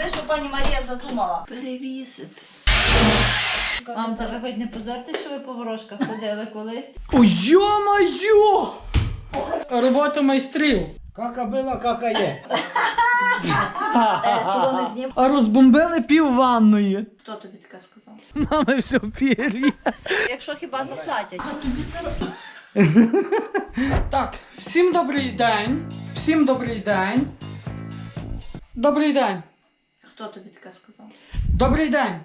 подиви, що пані Марія задумала. Перевісити. Мам, та ви хоч не позорте, що ви по ворожках ходили колись. Ой, йо-моє! Робота майстрів. Кака била, кака є. Того не знім. А розбомбили пів ванної. Хто тобі таке сказав? Мами все в пір'ї. Якщо хіба заплатять. Так, всім добрий день. Всім добрий день. Добрий день. Хто тобі таке сказав? Добрий день.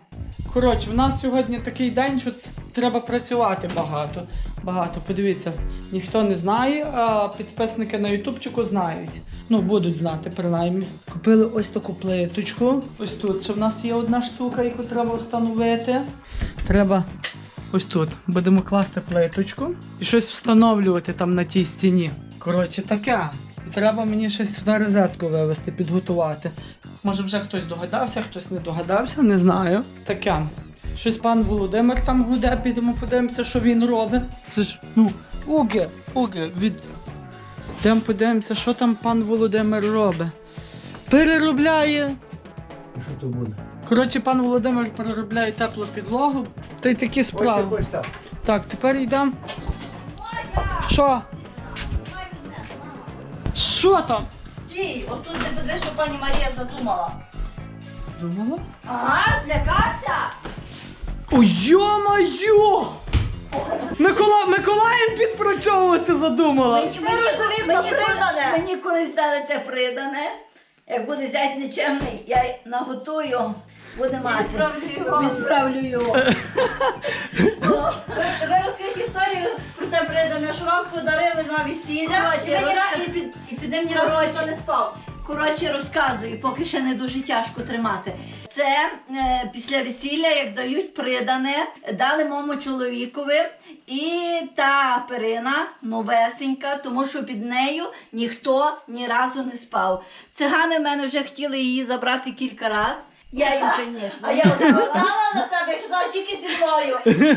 Коротше, в нас сьогодні такий день, що треба працювати багато. Багато. Подивіться, ніхто не знає, а підписники на ютубчику знають. Ну, будуть знати, принаймні. Купили ось таку плиточку. Ось тут ще в нас є одна штука, яку треба встановити. Треба ось тут. Будемо класти плиточку і щось встановлювати там на тій стіні. Коротше, таке. І треба мені ще сюди розетку вивести, підготувати. Може вже хтось догадався, хтось не догадався, не знаю. Таке. Щось пан Володимир там гуде, підемо подивимося, що він робить. Це ж, ну, уги, уги, від. Йдемо подивимося, що там пан Володимир робить. Переробляє. Що то буде? Коротше, пан Володимир переробляє теплу підлогу. Та й такі Ось справи. ось так. Так, тепер йдемо. Що? Що там? Стій, отут не подиви, що пані Марія задумала. Думала? Ага, злякався? Ой, йо-моє! Микола... Миколаєм підпрацьовувати задумала. Мені розумів, то придане. мені колись дали те придане. Як буде зять нечемний, я наготую, буде мати. Відправлю його. Відправлю його. Ви, ви історію про придане, що вам подарили на весілля, Коротше, і, ви ні розкажи. і, під, і під ним ні разу Коротше. ніхто не спав. Коротше, розказую, поки ще не дуже тяжко тримати. Це е, після весілля, як дають придане, дали моєму чоловікові, і та перина новесенька, тому що під нею ніхто ні разу не спав. Цигани в мене вже хотіли її забрати кілька разів. Я їм, звісно. А я от казала на себе, казала тільки зі мною.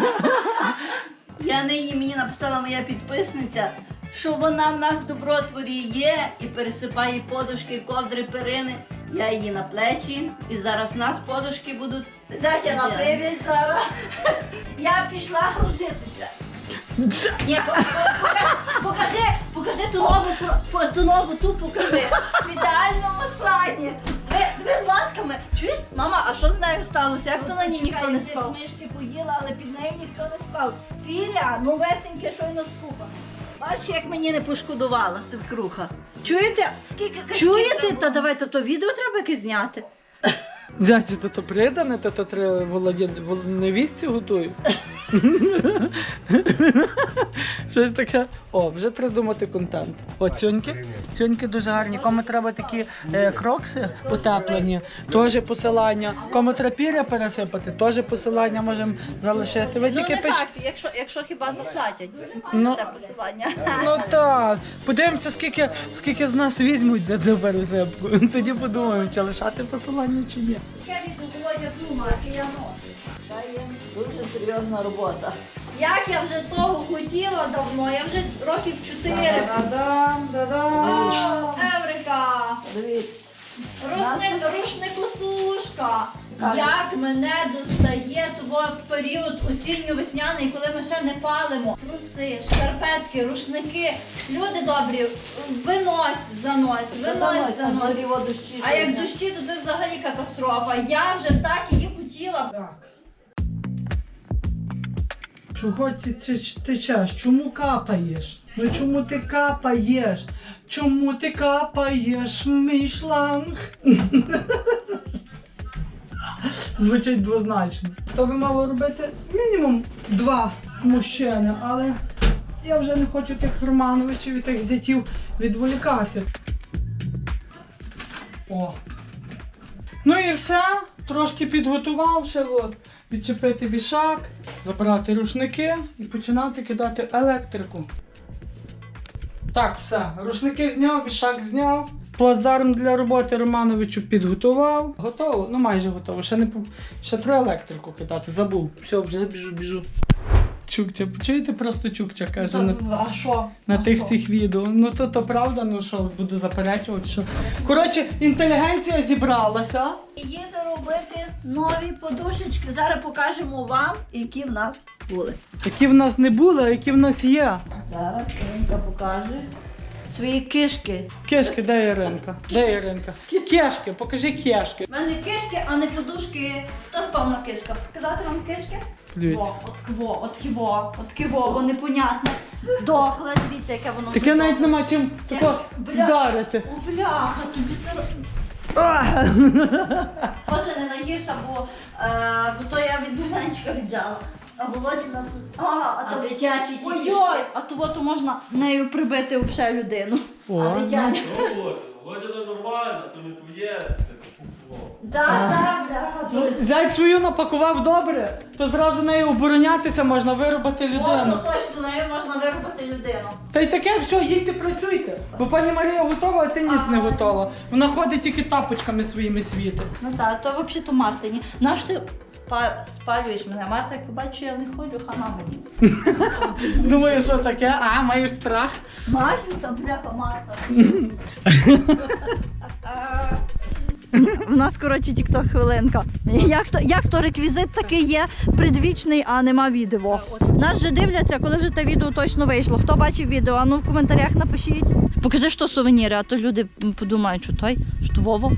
Я нині мені написала моя підписниця, що вона в нас в добротворі є і пересипає подушки, ковдри, перини. Я її на плечі, і зараз в нас подушки будуть. Зятя на привід зараз. Я пішла грузитися. Ні, по- по- покажи, покажи, ту про- по- ту нову ту покажи. В ідеальному стані. Ви, з латками. Чуєш, мама, а що з нею сталося? Як то на ній ніхто не спав? десь Мишки поїла, але під нею ніхто не спав. Піря, новесеньке, щойно скупа. Бачиш, як мені не пошкодувала свекруха. Чуєте? Скільки Чуєте? треба Та давайте то відео треба якесь зняти. Дядю, то то придане, то то треба володі... вол- невістці готую. Щось таке. О, вже треба думати контент. О, цьоньки. Цьоньки дуже гарні. Кому треба такі е, крокси утеплені, теж посилання. Кому треба піря пересипати, теж посилання можемо залишити. Ви Ну тільки не пиш... факт, якщо, якщо хіба заплатять Ну. те посилання. Ну так. Подивимося, скільки, скільки з нас візьмуть за ту пересипку. Тоді подумаємо, чи лишати посилання чи ні. Я від Володя Дума, я ношу. Та є дуже серйозна робота. Як я вже того хотіла давно, я вже років чотири. Да-дам, да-дам. Еврика! Дивіться. Рушник, рушникослужка. Як мене достає того період осінньо-весняний, коли ми ще не палимо. Труси, шкарпетки, рушники. Люди добрі, винось, занось, винось, занось. А як дощі, то це взагалі катастрофа. Я вже так її хотіла. Так. Чого ти, ти, течеш? Чому капаєш? Ну чому ти капаєш? Чому ти капаєш, мій шланг? Звучить двозначно. То би мало робити мінімум два мужчини, але я вже не хочу тих Романовичів і тих зятів відволікати. О. Ну і все. Трошки підготувавши, от, відчепити вішак, забрати рушники і починати кидати електрику. Так, все. Рушники зняв, вішак зняв. Плацдарм для роботи Романовичу підготував. Готово? Ну майже готово. Ще не ще треба електрику кидати, забув. Все, вже біжу, біжу. Чукча, чуєте просто Чукча каже на, А що? на А тих що? всіх відео. Ну то то правда, ну що, буду заперечувати, що. Коротше, інтелігенція зібралася. Їде робити нові подушечки. Зараз покажемо вам, які в нас були. Які в нас не були, а які в нас є. Зараз Іринка покаже свої кишки. Кешки, де Іринка? Де Іринка? Кешки, покажи кешки. У мене кишки, а не подушки. Хто спав на кишках? Показати вам кишки? Дивіться. Во, от кво, от кво, от кво, бо непонятно. Дохле, дивіться, яке воно. Таке вже навіть дохле. нема чим тако Бля. вдарити. О, бляха, тобі зараз. А! Боже, не найгірша, бо, е, бо то я від Богданчика віджала. А Володіна тут. А, а, А то дитячі ті Ой-ой, а то от можна нею прибити взагалі людину. О, А дитячі. Володя нормально, то не твоє. Да, да, бляха, Ну. Зять свою напакував добре, то зразу нею оборонятися можна виробити ну людину. точно, нею можна виробити людину. Та й таке, все, їдьте працюйте. Бо пані Марія готова, а ти ніц не готова. Вона ходить тільки тапочками своїми світить. Ну так, то взагалі то Мартині. Наш ти спалюєш мене? Марта, як побачить, що я не ходжу, хана мені. Думаю, що таке? А, маєш страх? Маю там, бляха, Марта. У нас, коротше, тікток хвилинка. Як то, як то реквізит такий є предвічний, а нема відео. Нас вже дивляться, коли вже те відео точно вийшло. Хто бачив відео, а ну в коментарях напишіть. Покажи, що сувеніри, а то люди подумають, що той, що Вова.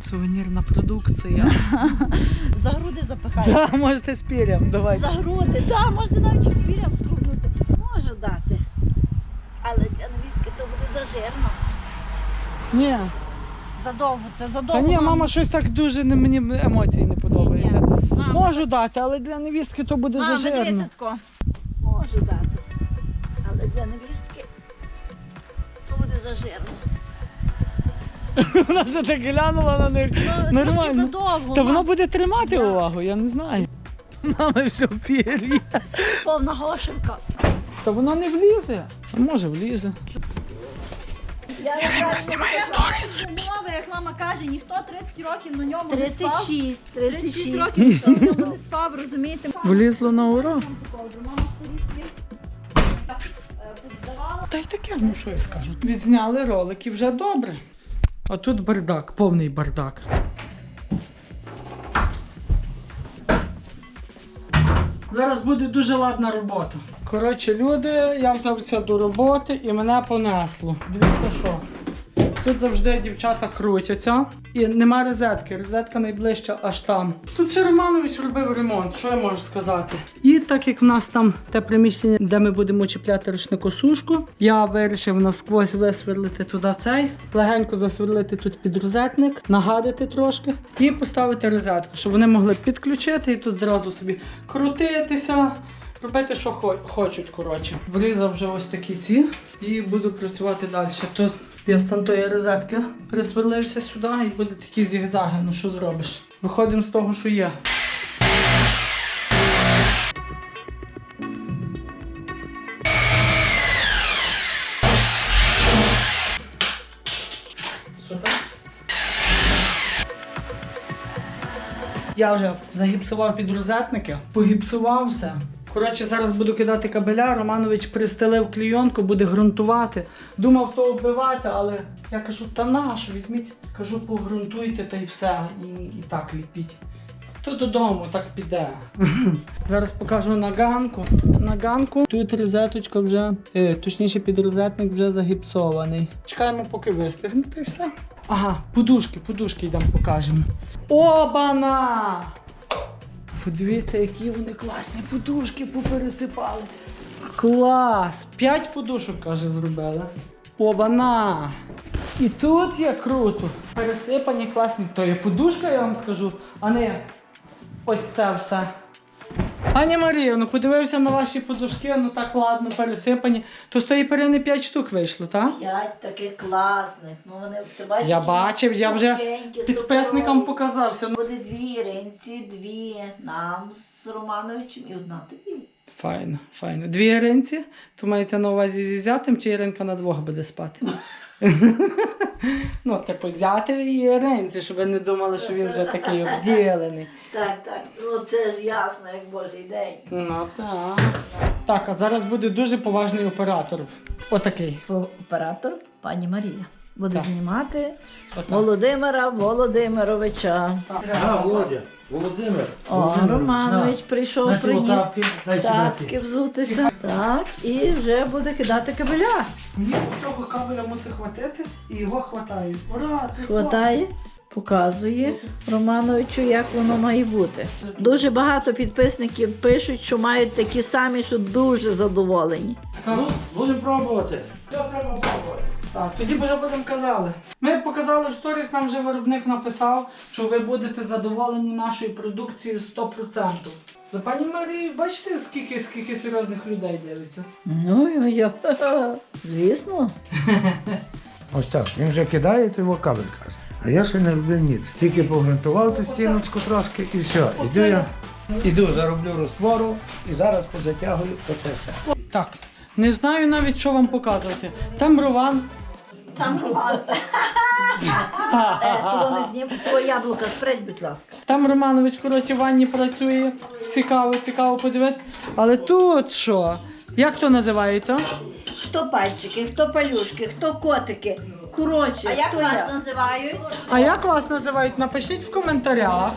Сувенірна продукція. За груди запихай. Так, можете спірям, давай. За груди, так, можна навіть з пір'ям скубнути. Можу дати. Але для невістки то буде зажирно. Ні. Задовго, це задовго. Та ні, мама щось так дуже не, мені емоції не подобаються. Мама, Можу дати, але для невістки то буде мама, зажирно. дивіться тако. Можу дати. Але для невістки то буде зажирно. Вона вже так глянула на них. Ну, трошки Нормально. задовго. Та воно мам. буде тримати увагу, я не знаю. Мама все в пір'ї. повна гошевка. Та воно не влізе. А може влізе. Іринка знімає сторіс собі. Як мама каже, ніхто 30 років на ньому не спав. 36, 36 36. років ніхто на ньому не спав, розумієте? Влізло на ура. Мама сторіс. Та й таке, ну що я скажу. Відзняли ролики вже добре. А тут бардак, повний бардак. Зараз буде дуже ладна робота. Коротше, люди, я взявся до роботи і мене понесло. Дивіться що. Тут завжди дівчата крутяться. І нема розетки. Розетка найближча аж там. Тут ще Романович робив ремонт, що я можу сказати. І так як в нас там те приміщення, де ми будемо чіпляти рушникосушку, я вирішив навсквозь висверлити туди цей, легенько засверлити тут під розетник, нагадати трошки і поставити розетку, щоб вони могли підключити і тут зразу собі крутитися. Робити, що хо- хочуть, коротше. Врізав вже ось такі ці і буду працювати далі. То я там тої розетки присверлився сюди і буде такі зігзаги. Ну що зробиш? Виходимо з того, що є. Я вже загіпсував підрозетники, погіпсував все. Коротше, зараз буду кидати кабеля. Романович пристелив клійонку, буде ґрунтувати. Думав то вбивати, але я кажу, та нащо, візьміть, кажу, погрунтуйте та й все. І, і так ліпіть. То додому так піде. Зараз покажу на ганку. На ганку тут розеточка вже, е, точніше підрозетник вже загіпсований. Чекаємо, поки вистигне, та й все. Ага, подушки, подушки йдемо покажемо. Обана! Подивіться, які вони класні подушки попересипали. Клас! П'ять подушок, каже, зробили. Обана! І тут є круто. Пересипані класні. То є подушка, я вам скажу, а не ось це все. Пані Марія, ну подивився на ваші подушки, ну так ладно, пересипані. То з тої перини 5 штук вийшло, так? П'ять таких класних. Ну вони ти бачиш. Я які бачив, я вже сухенькі, Підписникам суперові. показався. Ну, Буде дві Іринці, дві нам з Романовичем і одна тобі. Файно, файно. Дві Іринці, то мається на увазі зі зятем, чи Іринка на двох буде спати. Ну, типу, зятеві і ренці, щоб ви не думали, що він вже такий обділений. Так, так. Ну це ж ясно, як божий день. Ну так. Так, а зараз буде дуже поважний оператор. Отакий. Оператор пані Марія буде Так. знімати Отак. Володимира Володимировича. А, Володя, Володимир. О, Володимир, Романович прийшов, на приніс тапки, дай сюди тапки взутися. Так, і вже буде кидати кабеля. Мені цього кабеля мусить хватити, і його хватає. Ура, це Хватає, показує Романовичу, як воно має бути. Дуже багато підписників пишуть, що мають такі самі, що дуже задоволені. Ну, будемо пробувати. Що треба пробувати? Так, тоді б вже будемо казали. Ми показали в сторіс, нам вже виробник написав, що ви будете задоволені нашою продукцією 100%. За пані Марії, бачите, скільки, скільки серйозних людей дивиться? Ну, йо, звісно. Ось так, він вже кидає, то його кабель каже. А я ще не робив ніц. Тільки погрунтував ту стіночку трошки і все. Іду я, іду, зароблю розтвору і зараз позатягую оце все. Так, не знаю навіть, що вам показувати. Там Рован. Там Роман. Е, то не знім, твоє яблука спредь, будь ласка. Там Романович, коротше, в ванні працює. Цікаво, цікаво подивитися. Але тут що? Як то називається? Хто пальчики, хто палюшки, хто котики. Коротше, А як хто вас я? називають? А як вас називають? Напишіть в коментарях.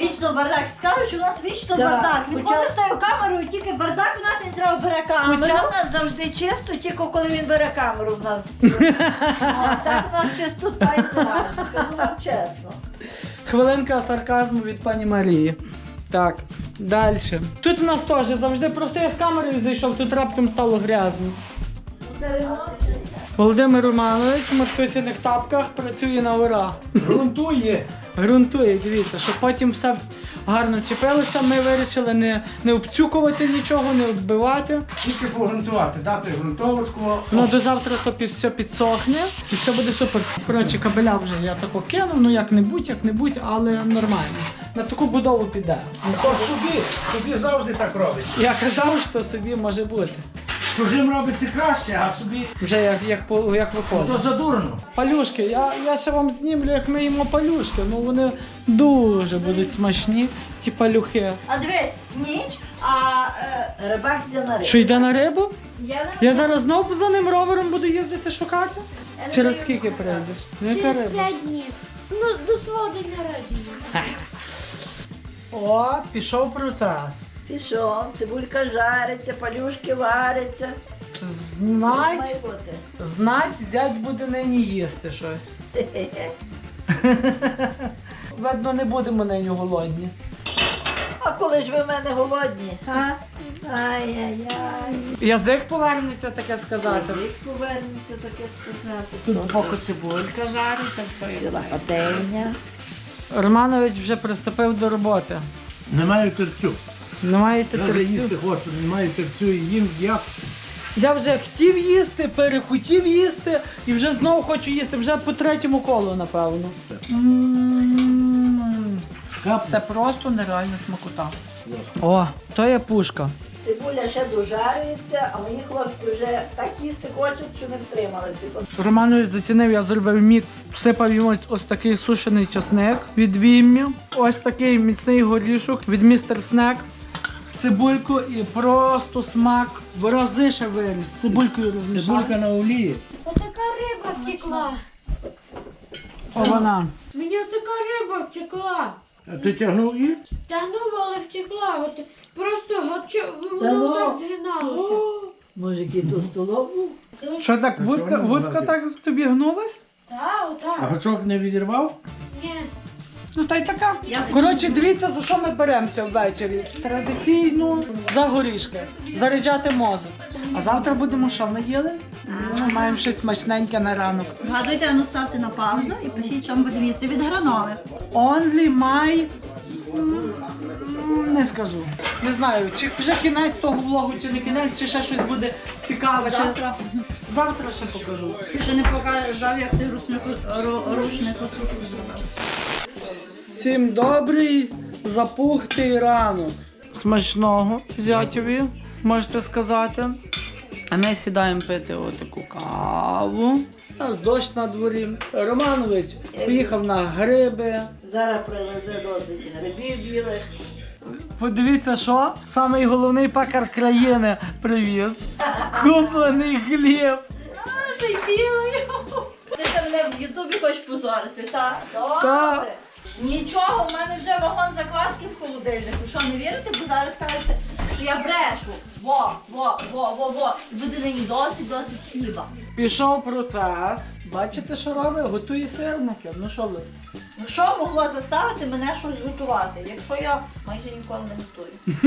Вічно бардак. Скажуть, що у нас вічно Да. бардак. Хоча- Відходить з камерою, тільки бардак бере камеру. Хоча в нас завжди чисто, тільки коли він бере камеру в нас. А так у нас чистота і порядок, вам чесно. Хвилинка сарказму від пані Марії. Так, далі. Тут в нас теж завжди просто я з камерою зайшов, тут раптом стало грязно. Володимир Романович в тапках працює на ура. Грунтує. Грунтує, дивіться, щоб потім все гарно чіпилося. Ми вирішили не, не обцюкувати нічого, не оббивати. Тільки погрунтувати, дати грунтовочку. Ну до завтра то під, все підсохне і все буде супер. Коротше, кабеля вже я тако кинув, ну як-небудь, як-небудь, але нормально. На таку будову піде. Ну, то собі, собі завжди так робить. Я казав, що собі може бути. Чужим робиться краще, а собі Вже як, як, по- як то виходить. задурно. Палюшки, я, я ще вам знімлю, як ми їмо палюшки. Ну вони дуже будуть смачні, ті палюхи. А дивись, ніч, а е, Рибак йде на рибу. Що йде на рибу? я не Я зараз знову за ним ровером буду їздити шукати. Я не Через даю скільки показати. прийдеш? Ну, яка Через риба? 5 днів. Ну, до свого день народження. О, пішов процес. Пішов, цибулька жариться, палюшки варяться. Знать, знать, зять буде нині їсти щось. Видно, не будемо нині голодні. А коли ж ви в мене голодні? А? Ай-яй-яй. Язик повернеться таке сказати. Язик повернеться таке сказати. Тут збоку цибулька жариться, все. Ціла пательня. Романович вже приступив до роботи. Не маю терцю. Не маєте Я вже терцю? їсти хочу, не маю терцю і їм як. Я вже хотів їсти, перехотів їсти і вже знову хочу їсти, вже по третьому колу, напевно. Це просто нереальна смакота. О, то є пушка. Цибуля ще дожарюється, а мої хлопці вже так їсти хочуть, що не втрималися. Романович зацінив, я зробив мікс. Всипав йому ось такий сушений часник від Віммі, ось такий міцний горішок від містер Снек, цибульку і просто смак в рази ще виріс. з Цибулькою розмішав. Цибулька на олії. Отака риба втекла. О, вона. Мені отака риба втекла. А ти тягнув і? Тягнула, але втекла. От просто гачо, Та ну. воно так згиналося. Може, який тут столов був? Що так, вудка, вудка так тобі гнулась? Так, А гачок не відірвав? Ні. Ну та й така. Коротше, дивіться, за що ми беремося ввечері. Традиційно за горішки. Заряджати мозок. А завтра будемо що ми їли? Ну, маємо щось смачненьке на ранок. Згадуйте, ну ставте на паузу і пишіть, що ми будемо їсти від граноли. Only my... Не скажу. Не знаю, чи вже кінець того влогу, чи не кінець, чи ще щось буде цікаве. Завтра. Завтра ще покажу. Ти ще не показав, як ти рушнику, ру- рушнику зробив. Всім добрий, запухтий ранок. Смачного зятєві, можете сказати. А ми сідаємо пити отаку каву. У нас дощ на дворі. Романович поїхав на гриби. Зараз привезе досить грибів білих. Подивіться, що самий головний пекар країни привіз. Куплений хліб. А, ще й білий. Ти ще мене в Ютубі хочеш позорити, так? Добре. Та. Нічого, в мене вже вагон закваски в холодильнику. Що, не вірите? Бо зараз кажете, що я брешу. Во, во, во, во, во. І буде нині досить, досить хліба. Пішов процес. Бачите, що робить? Готує сирники. Ну що ви? Ну що могло заставити мене щось готувати, якщо я майже ніколи не готую?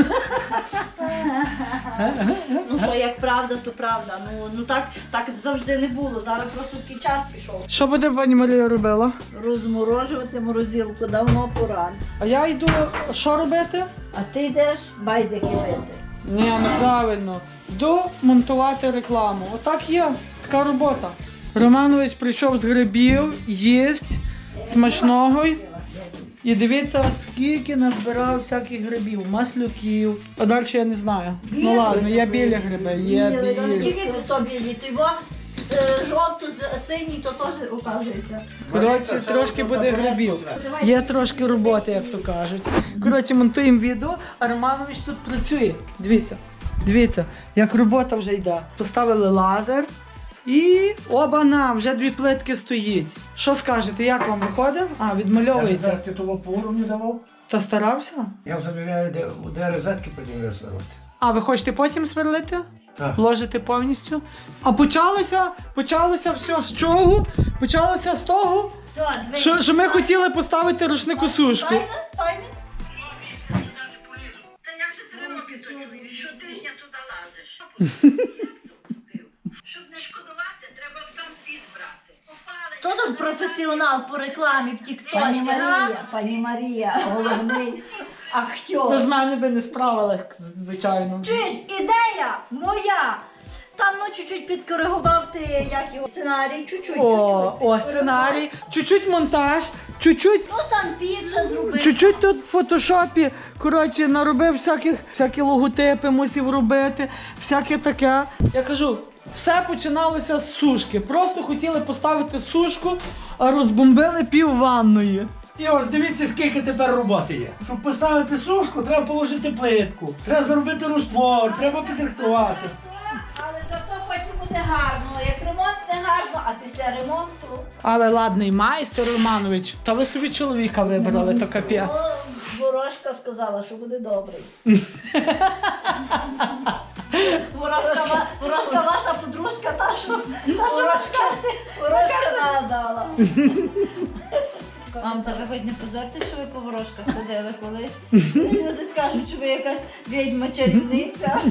ну що, як правда, то правда. Ну, ну так, так завжди не було. Зараз просто такий час пішов. Що буде пані Марія робила? Розморожувати морозилку давно пора. А я йду що робити? А ти йдеш байдики пити. Ні, неправильно. Йду монтувати рекламу. Отак є, така робота. Романович прийшов з грибів, їсть смачного. І дивіться, скільки назбирав всяких грибів, маслюків. А далі я не знаю. Ну ладно, є білі гриби, є Білі, тільки то білі, то його е, жовто-синій, то теж указується. Коротше, трошки буде грибів. Є трошки роботи, як то кажуть. Коротше, монтуємо відео, а Романович тут працює. Дивіться, дивіться, як робота вже йде. Поставили лазер і оба-на, вже дві плитки стоїть. Що скажете, як вам виходить? А, відмальовуєте. Ти того по уровню давав? Та старався? Я завіряю, де, де розетки потім висверлити. А ви хочете потім сверлити? Так. Ложити повністю? А почалося, почалося все з чого? Почалося з того, Все, що, що ми хотіли поставити рушнику сушку. Та я вже три роки то чую, щотижня туди лазиш. Щоб не шкодувати, треба в сам під брати. Попали. Хто тут професіонал по рекламі в Тіктоці? Пані? Марія, пані Марія, головний Без актер. мене би не справилась, звичайно. Чуєш, ідея моя. Там ну чуть-чуть підкоригував ти як його сценарій, чуть-чуть, О, чуть-чуть. о, сценарій, чуть-чуть монтаж, чуть-чуть, Ну, санпід ще зробив. чуть-чуть тут в фотошопі, коротше, наробив всяких, всякі логотипи мусив робити, всяке таке. Я кажу, все починалося з сушки. Просто хотіли поставити сушку, а розбомбили пів ванної. І ось дивіться, скільки тепер роботи є. Щоб поставити сушку, треба положити плитку, треба зробити розтвор, треба підрихтувати. Але зато потім буде гарно. Як ремонт не гарно, а після ремонту. Але ладний майстер Романович, та ви собі чоловіка вибрали, то капець. Ворожка сказала, що буде добрий. Ворожка, ва- ворожка ваша подружка, та що, та що Ворожка нагадала. Мам, та ви хоч не позорте, що ви по ворожках ходили колись. Люди скажуть, що ви якась відьма чарівниця.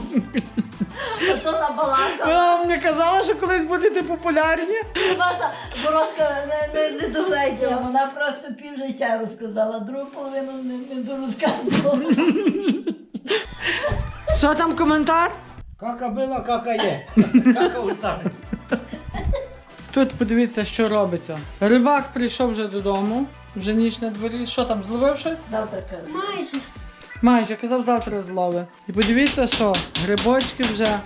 А то набалакала. Ви мені казали, що колись будете популярні. Ваша ворожка не, не, не Ні, догледіла. Вона просто пів життя розказала, другу половину не, не дорозказувала. Що там коментар? Кака била, кака є. Кака останеться. Тут подивіться, що робиться. Рибак прийшов вже додому, вже ніч на дворі. Що там, зловив щось? Завтра кажу. Майже. Майже казав, завтра злови. І подивіться, що грибочки вже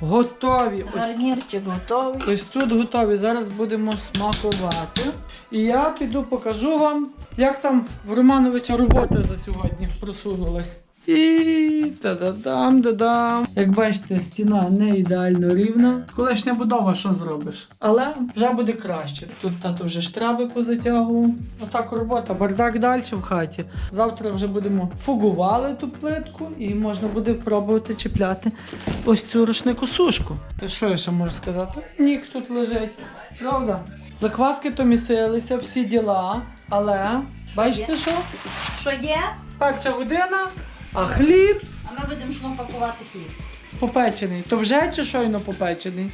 готові. Ось, Гарнірчик готовий. ось тут готові. Зараз будемо смакувати. І я піду покажу вам, як там в Романовича робота за сьогодні просунулась. І та-да-дам, да-дам. Як бачите, стіна не ідеально рівна. Колишня будова, що зробиш? Але вже буде краще. Тут тато вже штраби позатягував. Отак робота, бардак далі в хаті. Завтра вже будемо фугували ту плитку і можна буде пробувати чіпляти ось цю рушнику сушку. Та що я ще можу сказати? Нік тут лежить. Правда? Закваски то місилися, всі діла, але бачите що? Що є? Перша година, а хліб А ми будемо шно пакувати хліб. попечений. То вже чи щойно попечений?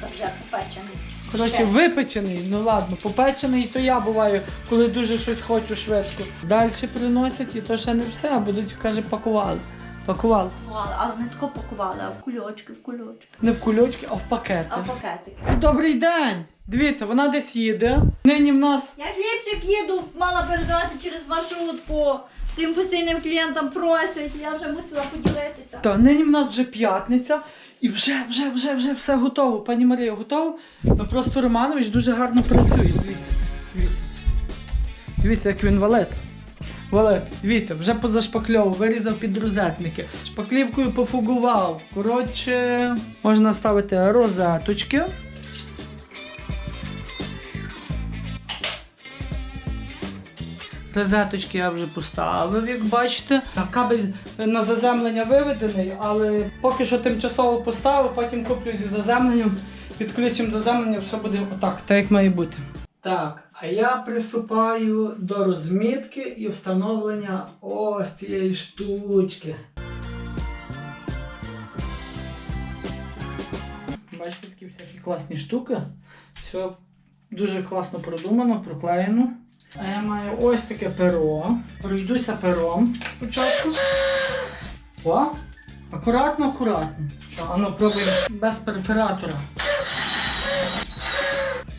Та вже попечений. Коротше, випечений. Ну ладно, попечений, то я буваю, коли дуже щось хочу швидко. Далі приносять, і то ще не все, а будуть, каже, пакували. Пакували. Пакували, але не тако пакували, а в кульочки, в кульочки. Не в кульочки, а в пакети. А в пакетики. Добрий день! Дивіться, вона десь їде. Нині в нас. Я хлібчик їду, мала передавати через маршрутку. Своїм постійним клієнтам просять, я вже мусила поділитися. Та нині в нас вже п'ятниця, і вже, вже, вже, вже все готово. Пані Марія, готово? Ну просто Романович дуже гарно працює. Дивіться, дивіться. Дивіться, як він валет. Валет, дивіться, вже позашпакльовував, вирізав під розетники, шпаклівкою пофугував. Коротше, можна ставити розеточки. Розеточки я вже поставив, як бачите. Кабель на заземлення виведений, але поки що тимчасово поставив, потім куплю зі заземленням, підключимо заземлення, все буде отак, так як має бути. Так, а я приступаю до розмітки і встановлення ось цієї штучки. Бачите, такі всякі класні штуки. Все дуже класно продумано, проклеєно. А я маю ось таке перо. Пройдуся пером спочатку. О! Акуратно, акуратно. Що, а ну пробуємо без перфоратора.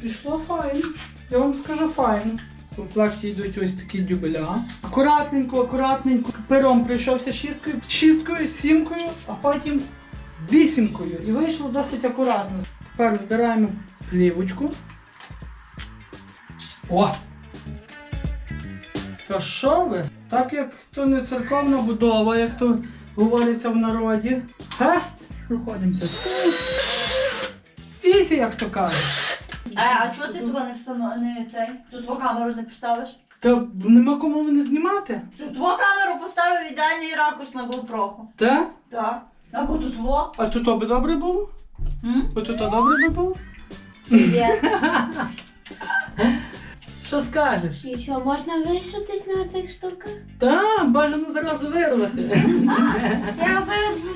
Пішло файно. Я вам скажу файно. В комплекті йдуть ось такі дюбеля. Акуратненько, акуратненько. Пером пройшовся шісткою, шісткою, сімкою, а потім вісімкою. І вийшло досить акуратно. Тепер збираємо плівочку. О! Та що ви? Так як то не церковна будова, як то говориться в народі. Фест проходимося. Ізі, як то кажуть. А, а чого ти того не не цей? Тут твою камеру не поставиш? Та нема кому мене знімати. Тут твою камеру поставив ідеальний ракурс на GoPro. Та? Так. Або тут во. А тут би добре було? М? Тут добре би було? Привіт. Що скажеш? І що, можна вишитись на цих штуках? Та, бажано зараз вирвати. Я би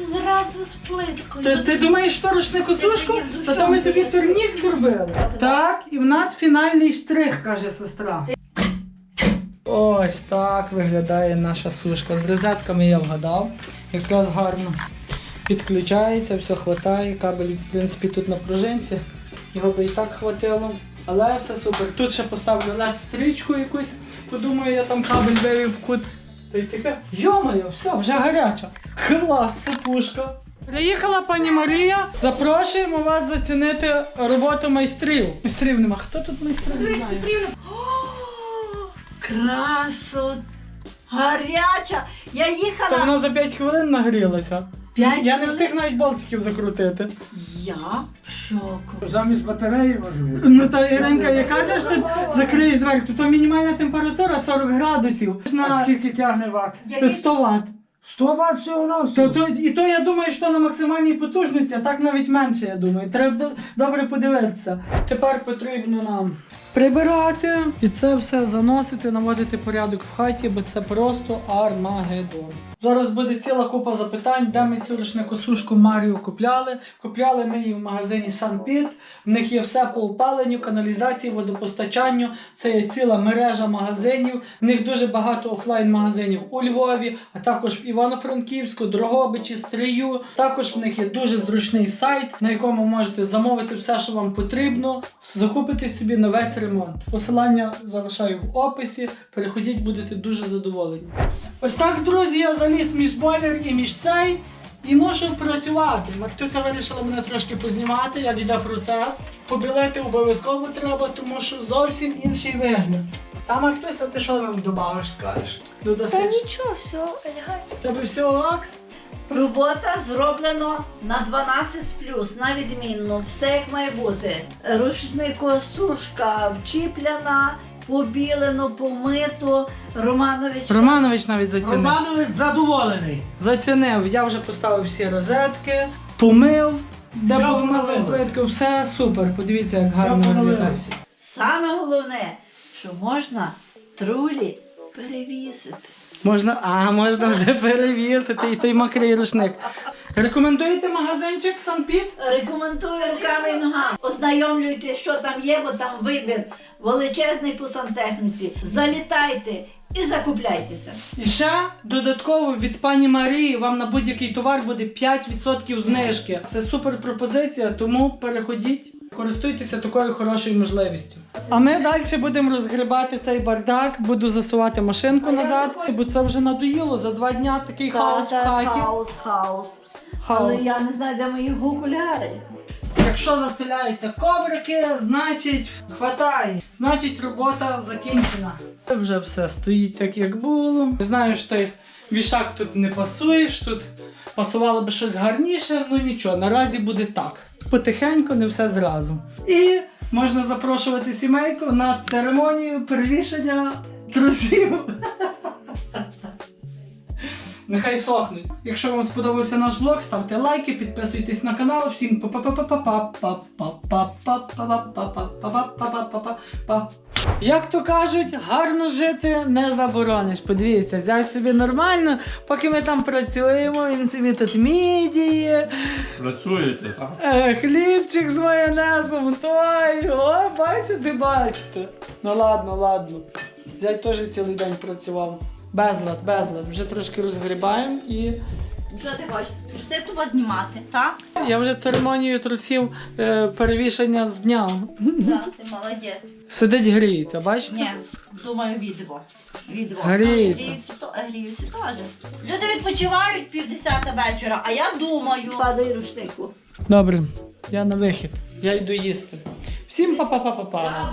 зразу з плиткою. Ти, ти думаєш, що рушнику сушку? З Та то ми тобі турнік зробили. Так, і в нас фінальний штрих, каже сестра. Ось так виглядає наша сушка. З розетками я вгадав. Якраз гарно підключається, все хватає. Кабель, в принципі, тут на пружинці. Його би і так хватило. Але все супер. Тут ще поставлю led стрічку якусь. Подумаю, я там кабель вивів в кут. Та й таке, йомаю, все, вже гаряча. Клас, це пушка. Приїхала пані Марія. Запрошуємо вас зацінити роботу майстрів. Майстрів нема. Хто тут майстрів не знає? Красот! Гаряча! Я Та їхала. вона за 5 хвилин нагрілася. П'ять Я не встиг навіть болтиків закрутити. Я в шоку. Замість батареї може бути. Ну та Іринка, яка ж ти закриєш двері? Тут то мінімальна температура 40 градусів. А На скільки тягне ват? 100 Вт. 100 ват всього на То, все. то, і то я думаю, що на максимальній потужності, а так навіть менше, я думаю. Треба до- добре подивитися. Тепер потрібно нам прибирати і це все заносити, наводити порядок в хаті, бо це просто армагеддон. Зараз буде ціла купа запитань, де ми цю рушникосушку Марію купляли. Купляли ми її в магазині Санпіт. В них є все по опаленню, каналізації, водопостачанню. Це є ціла мережа магазинів. В них дуже багато офлайн-магазинів у Львові, а також в Івано-Франківську, Дрогобичі, Стрию. Також в них є дуже зручний сайт, на якому можете замовити все, що вам потрібно, закупити собі на весь ремонт. Посилання залишаю в описі. Переходіть, будете дуже задоволені. Ось так, друзі, я заліз між бойлер і між цей. І мушу працювати. Мартуся вирішила мене трошки познімати, як йде процес. Побілити обов'язково треба, тому що зовсім інший вигляд. А Мартуся, ти що нам добавиш, скажеш? Додасиш? нічого, все, елегантно. В Тебе все ок? Робота зроблено на 12 з плюс, на відмінно, все як має бути. Рушникосушка вчіпляна, побілено, помито. Романович. Романович навіть зацінив. Романович задоволений. Зацінив, я вже поставив всі розетки, помив, де Все був поновилося. плитку, все супер. Подивіться, як гарно виглядає. Саме головне, що можна трулі перевісити. Можна, а можна вже перевісити і той мокрий рушник. Рекомендуєте магазинчик Санпіт? Рекомендую руками і ногами. Ознайомлюйте, що там є, бо там вибір величезний по сантехніці. Залітайте і закупляйтеся. І ще додатково від пані Марії вам на будь-який товар буде 5% знижки. Це супер пропозиція, тому переходіть, користуйтеся такою хорошою можливістю. А ми далі будемо розгрібати цей бардак, буду засувати машинку назад, бо це вже надоїло за два дня такий хаос в хаті. Хаос, хаос. Але Хаос. я не знаю, де мої окуляри. Якщо застеляються коврики, значить хватає. Значить робота закінчена. Це вже все стоїть так, як було. Знаю, що той вішак тут не пасуєш, тут пасувало би щось гарніше, ну нічого, наразі буде так. Потихеньку, не все зразу. І можна запрошувати сімейку на церемонію перевішення трусів. Нехай сохнуть. Якщо вам сподобався наш влог, ставте лайки, підписуйтесь на канал. Всім па-па-па-па-па-па-па-па-па-па-па-па-па-па-па-па. Безлад, безлад. Вже трошки розгрібаємо і. Що ти хочеш? Труси туди знімати, так? Я вже церемонію трусів е, перевішання з дня. Так, ти молодець. Сидить, гріється, бачите? Ні, думаю, відео. Відево. Гріється. Гріються, теж. Люди відпочивають пів десята вечора, а я думаю. Падай рушнику. Добре, я на вихід. Я йду їсти. Всім па-па-па-па-па.